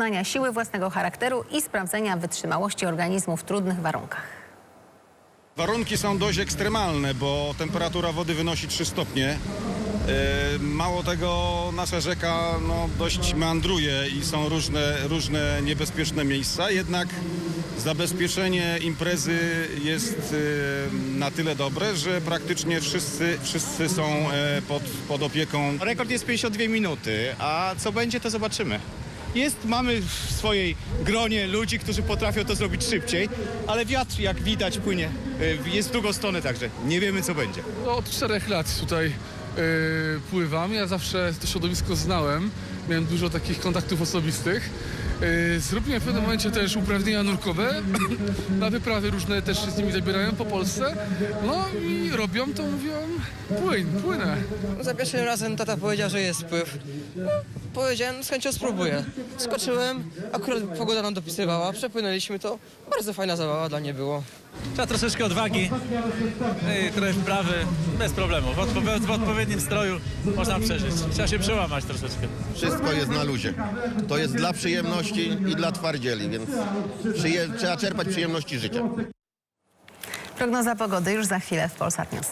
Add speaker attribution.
Speaker 1: poznania siły własnego charakteru i sprawdzenia wytrzymałości organizmu w trudnych warunkach.
Speaker 2: Warunki są dość ekstremalne, bo temperatura wody wynosi 3 stopnie. E, Mało tego, nasza rzeka no, dość meandruje i są różne, różne niebezpieczne miejsca, jednak zabezpieczenie imprezy jest e, na tyle dobre, że praktycznie wszyscy, wszyscy są e, pod, pod opieką
Speaker 3: Rekord jest 52 minuty, a co będzie, to zobaczymy. Jest, mamy w swojej gronie ludzi, którzy potrafią to zrobić szybciej, ale wiatr, jak widać, płynie. y, Jest w drugą stronę, także nie wiemy, co będzie.
Speaker 4: No, Od czterech lat tutaj e, pływam. Ja zawsze to środowisko znałem. Miałem dużo takich kontaktów osobistych. E, zrobiłem w pewnym momencie też uprawnienia nurkowe. Na wyprawy różne też się z nimi zabierają po Polsce. No i robią to, mówią, płyń, płynę.
Speaker 5: Za pierwszym razem tata powiedział, że jest pływ. No, powiedziałem, z chęcią spróbuję. Skoczyłem, akurat pogoda nam dopisywała, przepłynęliśmy to. Bardzo fajna zabawa dla mnie było.
Speaker 6: Trzeba troszeczkę odwagi i trochę wprawy, bez problemu. W, odpo- w odpowiednim stroju można przeżyć. Trzeba się przełamać troszeczkę.
Speaker 7: Wszystko jest na luzie. To jest dla przyjemności i dla twardzieli, więc przyje- trzeba czerpać przyjemności życia.
Speaker 1: Prognoza pogody już za chwilę w Polsat News.